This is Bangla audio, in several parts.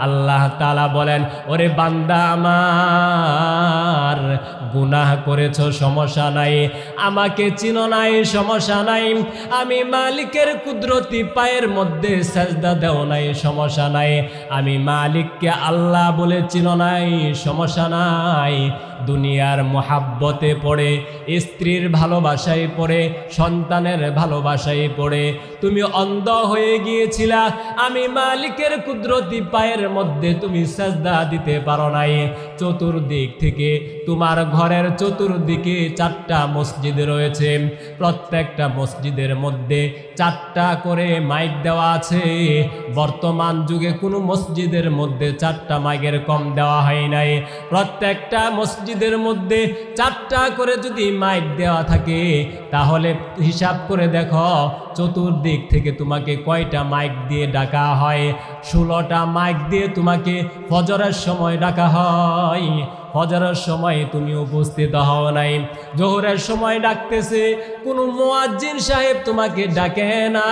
আল্লাহ তাআলা বলেন, ওরে বান্দা আমার, গুনাহ করেছ, সমস্যা নাই। আমাকে চিনো নাই, সমস্যা নাই। আমি মালিকের কুদরতি পায়ের মধ্যে সাজদা দেও নাই, সমস্যা নাই। আমি মালিককে আল্লাহ বলে চিনো নাই, সমস্যা নাই। দুনিয়ার মোহাব্বতে পড়ে, স্ত্রীর ভালোবাসায় পড়ে, সন্তানের ভালোবাসায় পড়ে তুমি অন্ধ হয়ে গিয়েছিলা। আমি মালিকের কুদরতি পায়ের মধ্যে তুমি সাজদা দিতে পারো নাই। চতুর্দিক থেকে তোমার ঘরের চতুর্দিকে চারটা মসজিদ রয়েছে। প্রত্যেকটা মসজিদের মধ্যে চারটা করে মাইক দেওয়া আছে। বর্তমান যুগে কোনো মসজিদের মধ্যে চারটা মাইকের কম দেওয়া হয় নাই। প্রত্যেকটা মসজিদের মধ্যে চারটা করে যদি মাইক দেওয়া থাকে, তাহলে হিসাব করে দেখো, চতুর্দিক থেকে তোমাকে কয়টা মাইক দিয়ে ডাকা হয়? ষোলোটা মাইক দিয়ে তোমাকে ফজরের সময় ডাকা হয়। ফজরের সময় তুমি উপস্থিত হও নাই। জোহরের সময় ডাকতেছে, কোনো মোয়াজ্জিন সাহেব তোমাকে ডাকে না।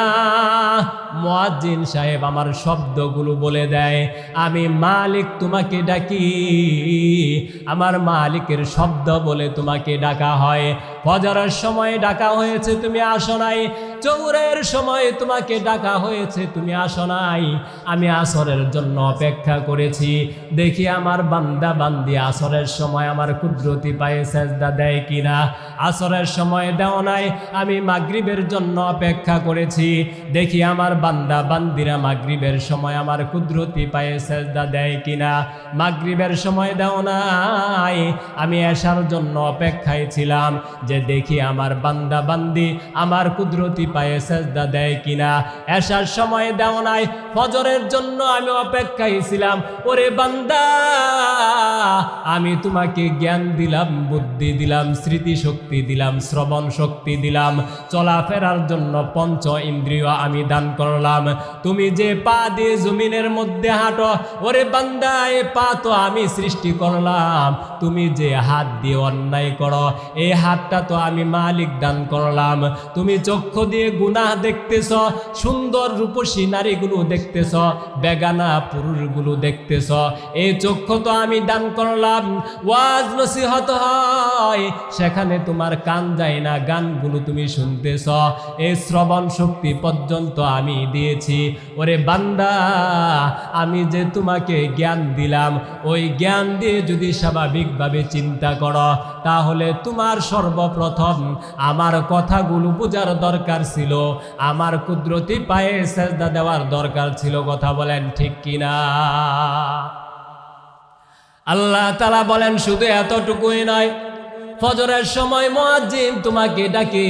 মোয়াজ্জিন সাহেব আমার শব্দগুলো বলে দেয়, আমি মালিক তোমাকে ডাকি। আমার মালিকের শব্দ বলে তোমাকে ডাকা হয়। ফজরের সময় ডাকা হয়েছে, তুমি আসো নাই। চৌরের সময় তোমাকে ডাকা হয়েছে, তুমি আসো নাই। আমি আসরের জন্য অপেক্ষা করেছি। দেখি আমার বান্দা বান্দি আসরের সময় আমার কুদরতি পায়ে সেজদা দেয় কিনা। আসরের সময় দেও নাই, আমি মাগরিবের জন্য অপেক্ষা করেছি। দেখি আমার বান্দা বান্দিরা মাগরিবের সময় আমার কুদরতি পায়ে সেজদা দেয় কিনা। মাগরিবের সময় দেও নাই, আমি এসার জন্য অপেক্ষায় ছিলাম যে দেখি আমার বান্দা বান্দি আমার কুদরতি পায়ে সেজদা দেয় কিনা? এসার সময় দেও নাই। ফজরের জন্য আমি অপেক্ষায় ছিলাম। ওরে বান্দা, আমি তোমাকে জ্ঞান দিলাম, বুদ্ধি দিলাম স্মৃতি শক্তি দিলাম, শ্রবণ শক্তি দিলাম। চলাফেরার জন্য পঞ্চ ইন্দ্রিয় আমি দান করলাম। তুমি যে পা দিয়ে জমিনের মধ্যে হাঁটো, ওরে বান্দা, এ পা তো আমি সৃষ্টি করলাম। তুমি যে হাত দিয়ে অন্যায় করো এই হাতটা তো আমি মালিক দান করলাম। তুমি চক্ষু দিয়ে গুনাহ দেখতেছ, সুন্দর রূপসী নারীগুলো দেখতেছ, বেগানা পুরুষগুলো দেখতেছ। এই চক্ষু তো আমি দান করলাম, ওয়াজ নসিহত হয়, সেখানে তোমার কান যায় না, গানগুলো তুমি শুনতেছ। এই শ্রবণ শক্তি পর্যন্ত আমি দিয়েছি। ওরে বান্দা, আমি যে তোমাকে জ্ঞান দিলাম, ওই জ্ঞান দিয়ে যদি স্বাভাবিকভাবে চিন্তা করো, তাহলে তোমার সর্বপ্রথম আমার কথাগুলো বোঝার দরকার ছিল। আমার কুদরতি পায়ে সেজদা দেওয়ার দরকার ছিল, কথা বলেন ঠিক কিনা? আল্লাহ তালা বলেন, শুধু এতটুকুই নয়, ফজরের সময় মুয়াজ্জিন তোমাকে ডাকে,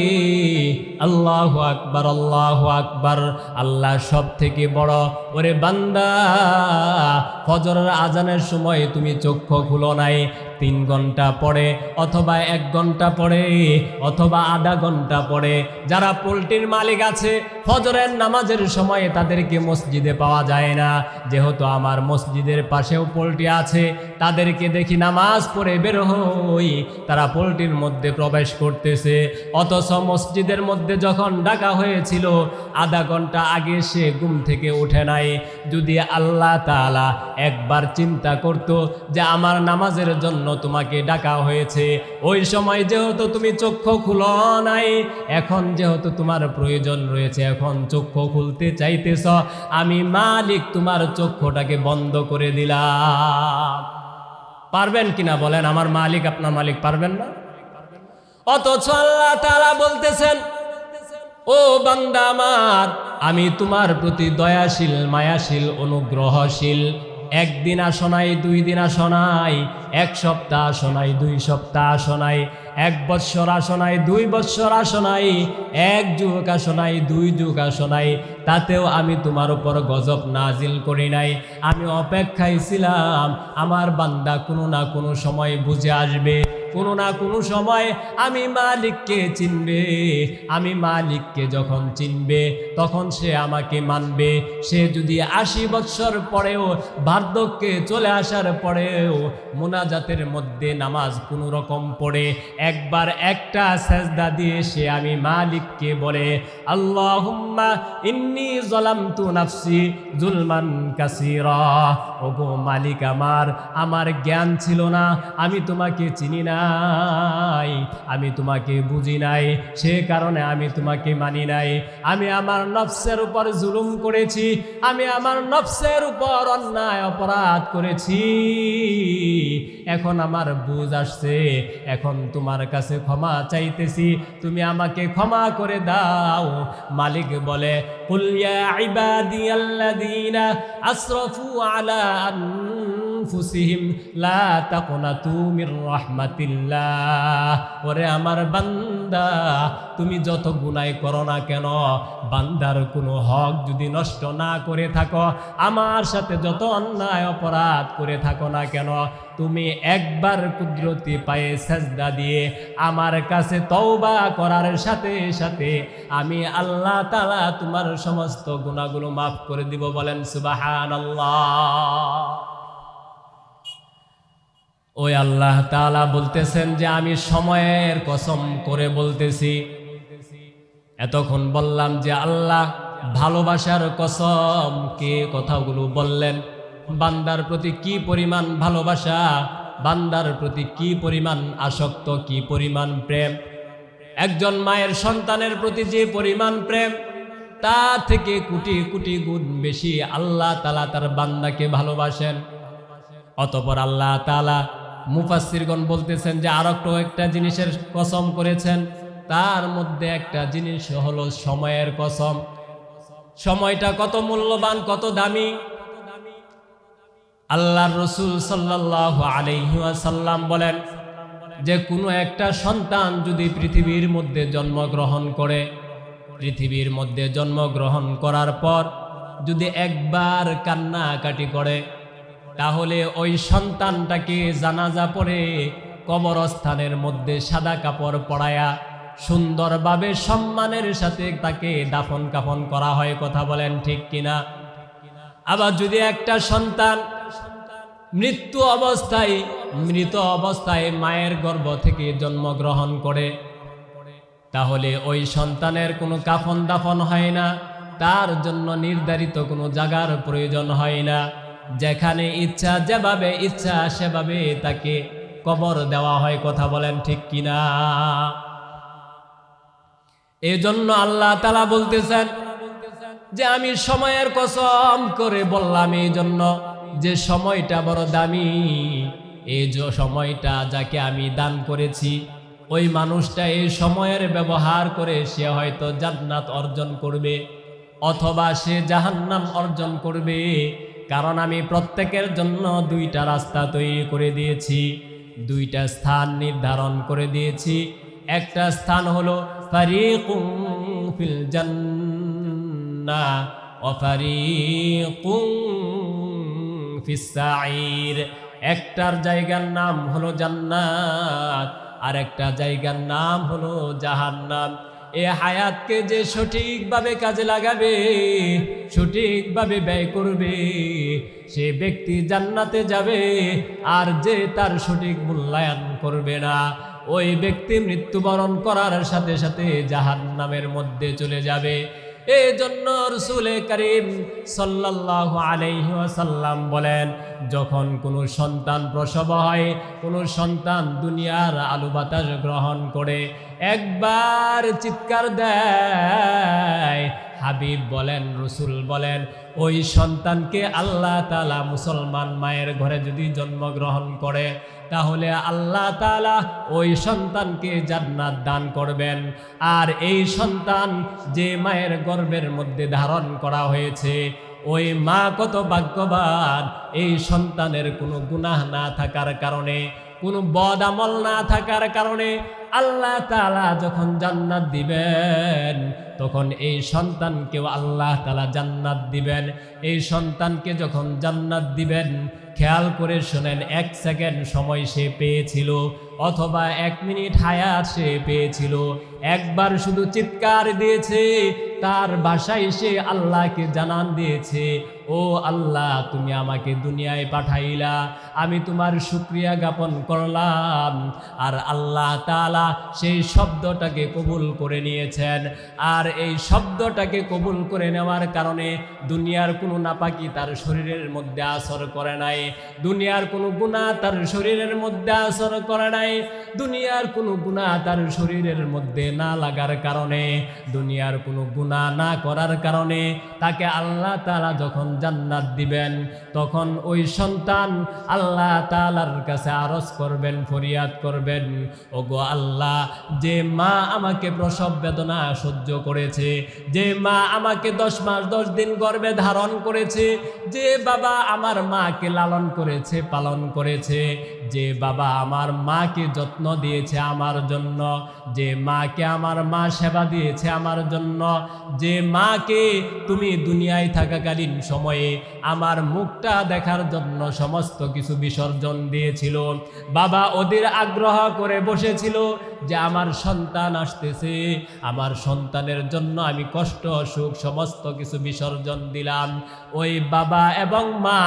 আল্লাহ আকবার আল্লাহ আকবার, আল্লাহ সব থেকে বড়, ওরে বান্দা, ফজরের আজানের সময় তুমি চক্ষু খুলো নাই তিন ঘণ্টা পরে, অথবা এক ঘণ্টা পরে, অথবা আধা ঘণ্টা পরে। যারা পোলট্রির মালিক আছে, ফজরের নামাজের সময় তাদেরকে মসজিদে পাওয়া যায় না। যেহেতু আমার মসজিদের পাশেও পোলট্রি আছে, তাদেরকে দেখি নামাজ পড়ে বের হই। তারা পোলট্রির মধ্যে প্রবেশ করতেছে। অথচ মসজিদের মধ্যে যখন ডাকা হয়েছিল, আধা ঘণ্টা আগে সে ঘুম থেকে উঠে নাই। যদি আল্লাহ তাআলা একবার চিন্তা করত যে আমার নামাজের জন্য তোমাকে ডাকা হয়েছে। ওই সময় যেহেতু তুমি চক্ষু খুলো নাই, এখন যেহেতু তোমার প্রয়োজন রয়েছে, এখন চক্ষু খুলতে চাইতেছ, আমি মালিক তোমার চক্ষুটাকে বন্ধ করে দিলাম। পারবেন কিনা বলেন, আমার মালিক আপনার মালিক পারবেন না? অথচ আল্লাহ তাআলা বলতেছেন, ও বান্দা আমার, আমি তোমার প্রতি দয়াশীল, মায়াশীল, অনুগ্রহশীল একদিন আসনাই দুই দিন আসনাই, এক সপ্তাহ আসনাই, দুই সপ্তাহ আসনাই, এক বৎসর আসনাই, দুই বৎসর আসনাই, এক যুগ আসনাই, দুই যুগ আসনাই, তাতেও আমি তোমার উপর গজব নাজিল করি নাই। আমি অপেক্ষায় ছিলাম, আমার বান্দা কোনো না কোনো সময় বুঝে আসবে। কোনো না কোনো সময় আমি মালিককে চিনবে, আমি মালিককে যখন চিনবে, তখন সে আমাকে মানবে। সে যদি আশি বৎসর পরেও, বার্ধক্যে চলে আসার পরেও মোনাজাতের মধ্যে নামাজ কোনো রকম পড়ে, একবার একটা সেজদা দিয়ে সে আমি মালিককে বলে, আল্লাহুম্মা ইন্নি জলামতু নাফসি জুলমান কাসীরা। ওগো মালিক আমার আমার জ্ঞান ছিল না, আমি তোমাকে চিনি নাই, আমি তোমাকে বুঝি নাই, সে কারণে আমি তোমাকে মানি নাই। আমি আমার নফসের উপর জুলুম করেছি, আমি আমার নফসের উপর অন্যায় অপরাধ করেছি। এখন আমার বুঝ আসছে, এখন তোমার কাছে ক্ষমা চাইতেছি, তুমি আমাকে ক্ষমা করে দাও। মালিক বলে কুলিয়া ইবাদিয়াল্লাযীনা আসরাফু আলা আনফুসিহিম লা তাকুনাতু মির রাহমাতিল্লাহ। ওরে আমার বান্দা তুমি যত গুনাই করো না কেন, বান্দার কোনো হক যদি নষ্ট না করে থাকো, আমার সাথে যত অন্যায় অপরাধ করে থাকো না কেন, তুমি একবার কুদরতি পায়ে সাজদা দিয়ে আমার কাছে তওবা করার সাথে সাথে আমি আল্লাহ তালা তোমার সমস্ত গুণাগুলো মাফ করে দিব, বলেন সুবহানাল্লাহ। ওই আল্লাহ তাআলা বলতেছেন যে আমি সময়ের কসম করে বলতেছি। এতক্ষণ বললাম যে আল্লাহ ভালোবাসার কসম কে কথাগুলো বললেন। বান্দার প্রতি কি পরিমাণ ভালোবাসা, বান্দার প্রতি কি পরিমাণ আসক্ত, কি পরিমাণ প্রেম? একজন মায়ের সন্তানের প্রতি যে পরিমাণ প্রেম, তা থেকে কোটি কোটি গুণ বেশি আল্লাহ তালা তার বান্দাকে ভালোবাসেন। অতপর আল্লাহ তালা মুফাসিরগণ বলতেছেন যে আর একটা জিনিসের কসম করেছেন। তার মধ্যে একটা জিনিস হলো সময়ের কসম। সময়টা কত মূল্যবান, কত দামি। আল্লাহর রসুল সাল্লাহ আলহিহাসাল্লাম বলেন, যে কোনো একটা সন্তান যদি পৃথিবীর মধ্যে জন্মগ্রহণ করে, পৃথিবীর মধ্যে জন্মগ্রহণ করার পর যদি একবার কান্নাকাটি করে তাহলে ওই সন্তানটাকে জানাজা পড়ে কবরস্থানের মধ্যে সাদা কাপড় পরায়া সুন্দরভাবে সম্মানের সাথে তাকে দাফন কাফন করা হয়, কথা বলেন ঠিক কিনা? আবার যদি একটা সন্তান মৃত্যু অবস্থায়, মৃত অবস্থায় মায়ের গর্ভ থেকে জন্মগ্রহণ করে, তাহলে ওই সন্তানের কোনো কাফন দাফন হয় না, তার জন্য নির্ধারিত কোনো জায়গার প্রয়োজন হয় না। যেখানে ইচ্ছা, যেভাবে ইচ্ছা, সেভাবে তাকে কবর দেওয়া হয়, কথা বলেন ঠিক কিনা? এজন্য আল্লাহ তালা বলতেছেন যে, আমি সময়ের কসম করে বললাম এই জন্য যে, সময়টা বড় দামি। এই যে সময়টা যাকে আমি দান করেছি, ওই মানুষটা এই সময়ের ব্যবহার করে সে হয়তো জান্নাত অর্জন করবে, অথবা সে জাহান্নাম অর্জন করবে। কারণ আমি প্রত্যেকের জন্য দুইটা রাস্তা তৈরি করে দিয়েছি, দুইটা স্থান নির্ধারণ করে দিয়েছি। একটা স্থান হলো ফারিকুম ফিল জান্নাহ ওয়া ফারিকুম ফিস একটার জায়গার নাম হলো জান্নাত আর একটা জায়গার নাম হলো জাহান্নাম। এ হায়াতকে যে সঠিকভাবে কাজে লাগাবে, সঠিকভাবে ব্যয় করবে, সে ব্যক্তি জান্নাতে যাবে আর যে তার সঠিক মূল্যায়ন করবে না। ওই ব্যক্তি মৃত্যুবরণ করার সাথে সাথে জাহান নামের মধ্যে চলে যাবে। এই জন্য রসুলে করিম সাল্লাহ আলাইহি ওয়াসাল্লাম বলেন, যখন কোনো সন্তান প্রসব হয়, কোনো সন্তান দুনিয়ার আলু বাতাস গ্রহণ করে, একবার চিৎকার দেয়। হাবিব বলেন, রসুল বলেন ওই সন্তানকে আল্লাহ তালা মুসলমান মায়ের ঘরে যদি জন্মগ্রহণ করে, তাহলে আল্লাহ তালা ওই সন্তানকে জান্নাত দান করবেন। আর এই সন্তান যে মায়ের গর্ভের মধ্যে ধারণ করা হয়েছে, ওই মা কত ভাগ্যবান, এই সন্তানের কোনো গুনাহ না থাকার কারণে, কোনো বদ আমল না থাকার কারণে আল্লাহ তালা যখন জান্নাত দিবেন তখন এই সন্তানকেও আল্লাহ তালা জান্নাত দিবেন। এই সন্তানকে যখন জান্নাত দিবেন, খেয়াল করে শোনেন, এক সেকেন্ড সময় সে পেয়েছিল, অথবা এক মিনিট হায়াত সে পেয়েছিল। একবার শুধু চিৎকার দিয়েছে, তার বাসায় সে আল্লাহকে জানান দিয়েছে, ও আল্লাহ, তুমি আমাকে দুনিয়ায় পাঠাইলা, আমি তোমার শুক্রিয়া জ্ঞাপন করলাম। আর আল্লাহ তালা সেই শব্দটাকে কবুল করে নিয়েছেন। আর এই শব্দটাকে কবুল করে নেওয়ার কারণে দুনিয়ার কোনো নাপাকি তার শরীরের মধ্যে আসর করে নাই। দুনিয়ার কোনো গুণা তার শরীরের মধ্যে আসর করে নাই। দুনিয়ার কোনো গুণা তার শরীরের মধ্যে না লাগার কারণে, দুনিয়ার কোনো গুণা না করার কারণে তাকে আল্লাহ তালা যখন জান্নাত দিবেন, তখন ওই সন্তান আল্লাহ তালার কাছে আরজ করবেন, ফরিয়াদ করবেন ও গো আল্লাহ, যে মা আমাকে প্রসব বেদনা সহ্য করেছে, যে মা আমাকে দশ মাস দশ দিন গর্বে ধারণ করেছে, যে বাবা আমার মাকে লালন করেছে, পালন করেছে। যে বাবা আমার মাকে যত্ন দিয়েছে আমার জন্য, যে মাকে আমার মা সেবা দিয়েছে আমার জন্য, যে মাকে তুমি দুনিয়ায় থাকাকালীন সময়ে আমার মুখটা দেখার জন্য সমস্ত কিছু বিসর্জন দিয়েছিল। বাবা ওদের আগ্রহ করে বসেছিল যে আমার সন্তান আসতেছে, আমার সন্তানের জন্য আমি কষ্ট, সুখ সমস্ত কিছু বিসর্জন দিলাম। ওই বাবা এবং মা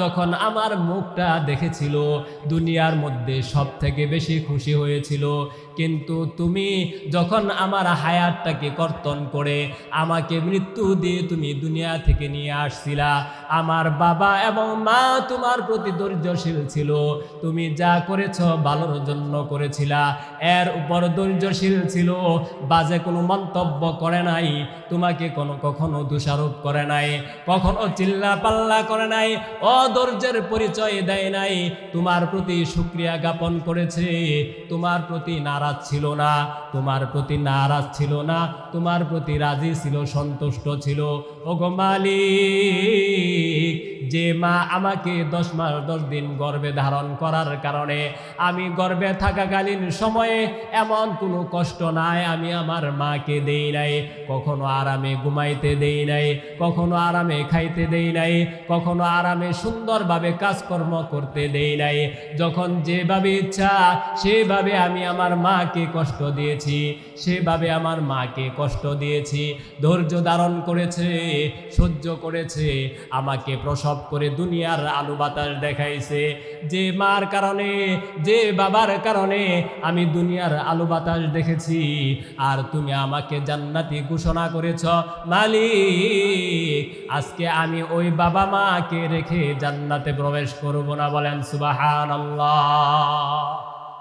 যখন আমার মুখটা দেখেছিল দুনিয়ার মধ্যে সব থেকে বেশি খুশি হয়েছিল কিন্তু তুমি যখন আমার হায়াতটাকে কর্তন করে আমাকে মৃত্যু দিয়ে তুমি দুনিয়া থেকে নিয়ে আসছিলা, আমার বাবা এবং মা তোমার প্রতি ধৈর্যশীল ছিল। তুমি যা করেছ ভালোর জন্য করেছিলা, এর উপর ধৈর্যশীল ছিল, বাজে কোনো মন্তব্য করে নাই, তোমাকে কোনো কখনো দোষারোপ করে নাই, কখনো চিল্লা পাল্লা করে নাই, অধৈর্যের পরিচয় দেয় নাই। তোমার প্রতি সুক্রিয়া জ্ঞাপন করেছে, তোমার প্রতি নারাজ ছিল না, তোমার প্রতি নারাজ ছিল না, তোমার প্রতি রাজি ছিল, সন্তুষ্ট ছিল। ওগো মালিক, যে মা আমাকে দশ মাস, দশ দিন গর্বে ধারণ করার কারণে আমি গর্বে থাকাকালীন সময়ে এমন কোনো কষ্ট নাই, আমি আমার মাকে দেই নাই, কখনো আরামে ঘুমাইতে দেই নাই, কখনো আরামে খাইতে দেই নাই, কখনো আরামে সুন্দরভাবে কাজকর্ম করতে দেই নাই। যখন যেভাবে ইচ্ছা, সেভাবে আমি আমার মাকে কষ্ট দিয়েছি, সেভাবে আমার মাকে কষ্ট দিয়েছি, ধৈর্য ধারণ করেছে, সহ্য করেছে, আমাকে প্রসব করে দুনিয়ার আলু বাতাস দেখাইছে। যে মার কারণে, যে বাবার কারণে আমি দুনিয়ার আলু বাতাস দেখেছি, আর তুমি আমাকে জান্নাতি ঘোষণা করেছ, মালিক, আজকে আমি ওই বাবা মাকে রেখে জান্নাতে প্রবেশ করব না বলেন সুবাহান আল্লাহ